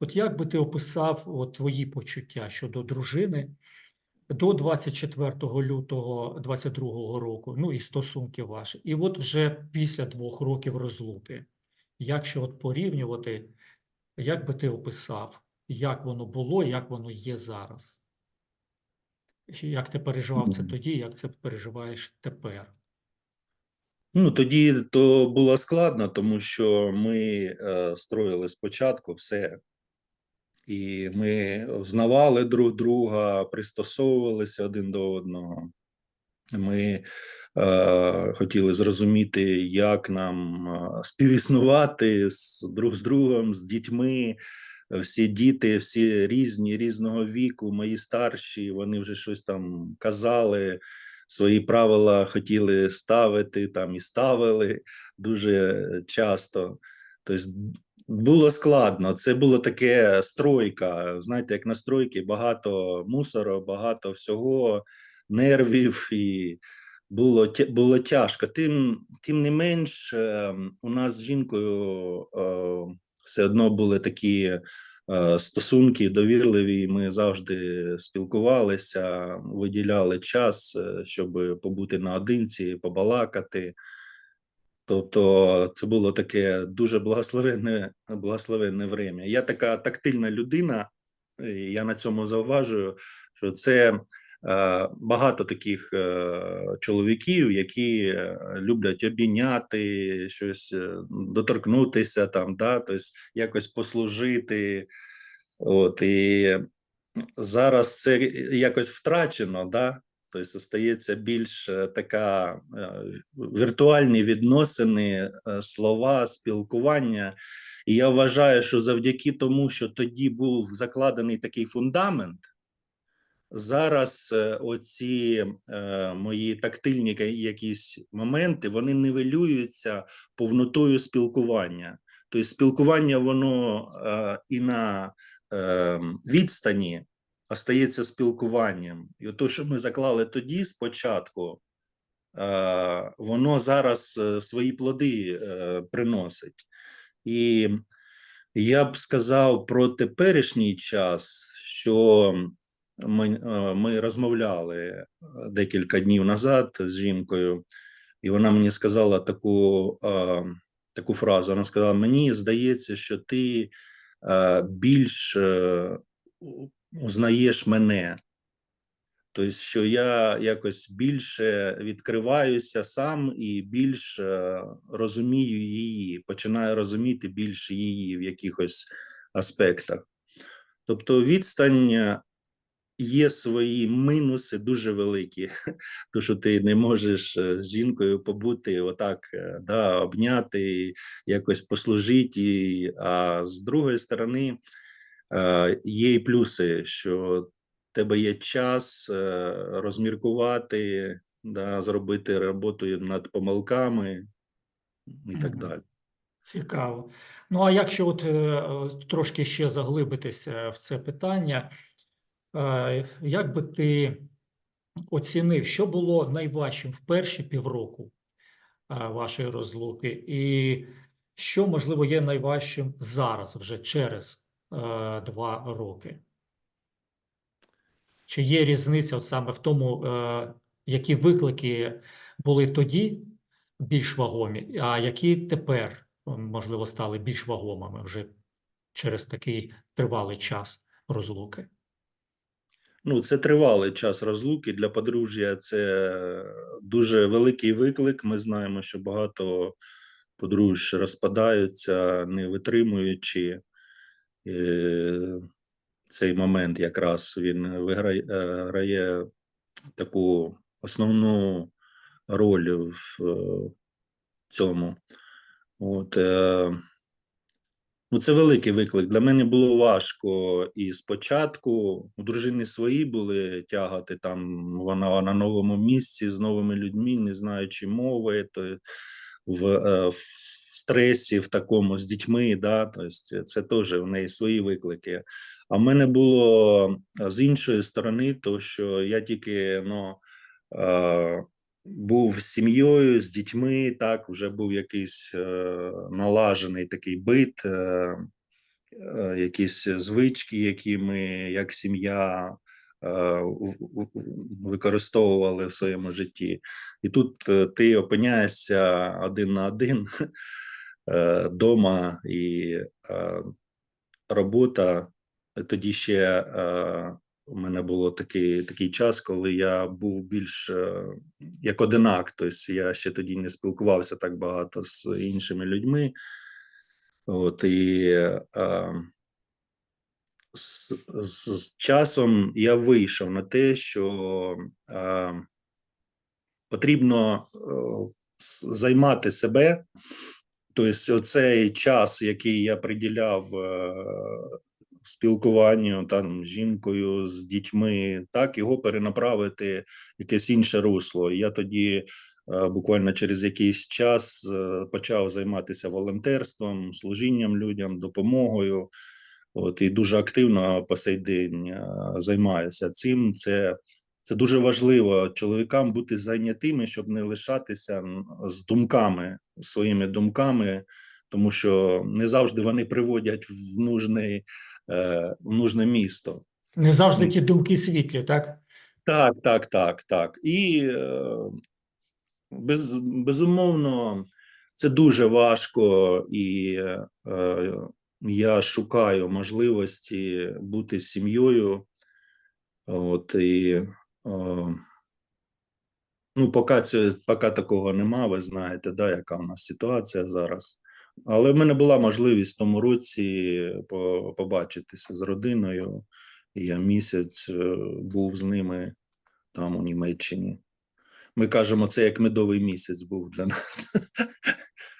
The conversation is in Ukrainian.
От як би ти описав от, твої почуття щодо дружини до 24 лютого 22 року, ну і стосунки ваші, і от вже після двох років розлуки, якщо от порівнювати, як би ти описав, як воно було, як воно є зараз? Як ти переживав це тоді, як це переживаєш тепер? Ну, тоді то було складно, тому що ми е, строїли спочатку все, і ми знавали друг друга, пристосовувалися один до одного. Ми е, хотіли зрозуміти, як нам е, співіснувати з друг з другом, з дітьми. Всі діти, всі різні, різного віку, мої старші, вони вже щось там казали, свої правила хотіли ставити там і ставили дуже часто. Тобто було складно. Це було таке стройка. Знаєте, як на стройці, багато мусору, багато всього, нервів і. Було було тяжко. Тим, тим не менш, е, у нас з жінкою е, все одно були такі е, стосунки довірливі. Ми завжди спілкувалися, виділяли час, е, щоб побути наодинці, побалакати. Тобто це було таке дуже благословенне, благословенне время. Я така тактильна людина, і я на цьому зауважую, що це е, багато таких е, чоловіків, які е, люблять обійняти, щось е, доторкнутися, там, да, тобто якось послужити. От, і зараз це якось втрачено, да? Тобто стається більш е, така е, віртуальні відносини, е, слова, спілкування. І я вважаю, що завдяки тому, що тоді був закладений такий фундамент, зараз оці е, мої тактильні якісь моменти вони нивелюються повнотою спілкування. Тобто спілкування воно е, і на е, відстані остається спілкуванням. І то, що ми заклали тоді спочатку, е, воно зараз е, свої плоди е, приносить. І я б сказав про теперішній час, що ми, ми розмовляли декілька днів назад з жінкою, і вона мені сказала таку, таку фразу. Вона сказала: Мені здається, що ти більш узнаєш мене. Тобто, що я якось більше відкриваюся сам і більш е, розумію її, починаю розуміти більше її в якихось аспектах. Тобто, відстань е, є свої мінуси дуже великі, то що ти не можеш е, з жінкою побути отак, да, обняти, якось послужити. А з другої сторони, є і плюси, що в тебе є час е, розміркувати, да, зробити роботу над помилками і так далі. Цікаво. Ну, а якщо от е, е, трошки ще заглибитися в це питання, е, як би ти оцінив, що було найважчим в перші півроку е, вашої розлуки, і що, можливо, є найважчим зараз, вже через е, два роки? Чи є різниця от саме в тому, е, які виклики були тоді більш вагомі, а які тепер, можливо, стали більш вагомими вже через такий тривалий час розлуки? Ну, це тривалий час розлуки для подружжя. Це дуже великий виклик. Ми знаємо, що багато подружжя розпадаються, не витримуючи е, цей момент, якраз він виграє е, таку основну роль в е, цьому. От, е, Ну, це великий виклик. Для мене було важко і спочатку. У дружини свої були тягати там. Вона на новому місці з новими людьми, не знаючи мови, то в, в стресі, в такому з дітьми. Да, тобто це теж в неї свої виклики. А в мене було е, з іншої сторони, то що я тільки ну, е, був з сім'єю, з дітьми, так, вже був якийсь е, налажений такий бит. Е, е, якісь звички, які ми як сім'я е, використовували в своєму житті. І тут ти опиняєшся один на один вдома, і е, робота. Тоді ще е, у мене було такий, такий час, коли я був більш е, як одинак. Тобто я ще тоді не спілкувався так багато з іншими людьми. От і е, з, з, з часом я вийшов на те, що е, потрібно е, займати себе. Тобто, оцей час, який я приділяв е, спілкуванню там з жінкою, з дітьми, так його перенаправити в якесь інше русло. Я тоді е, буквально через якийсь час е, почав займатися волонтерством, служінням людям, допомогою. От і дуже активно по сей день займаюся цим. Це, це дуже важливо чоловікам бути зайнятими, щоб не лишатися з думками, своїми думками, тому що не завжди вони приводять в нужне, в нужне місто. Не завжди ті думки світлі, так? Так, так, так, так. І е, без, безумовно, це дуже важко, і е, я шукаю можливості бути з сім'єю. От і ну, поки, це, поки такого нема, ви знаєте, да, яка в нас ситуація зараз. Але в мене була можливість в тому році побачитися з родиною. Я місяць е, був з ними там у Німеччині. Ми кажемо, це як медовий місяць був для нас.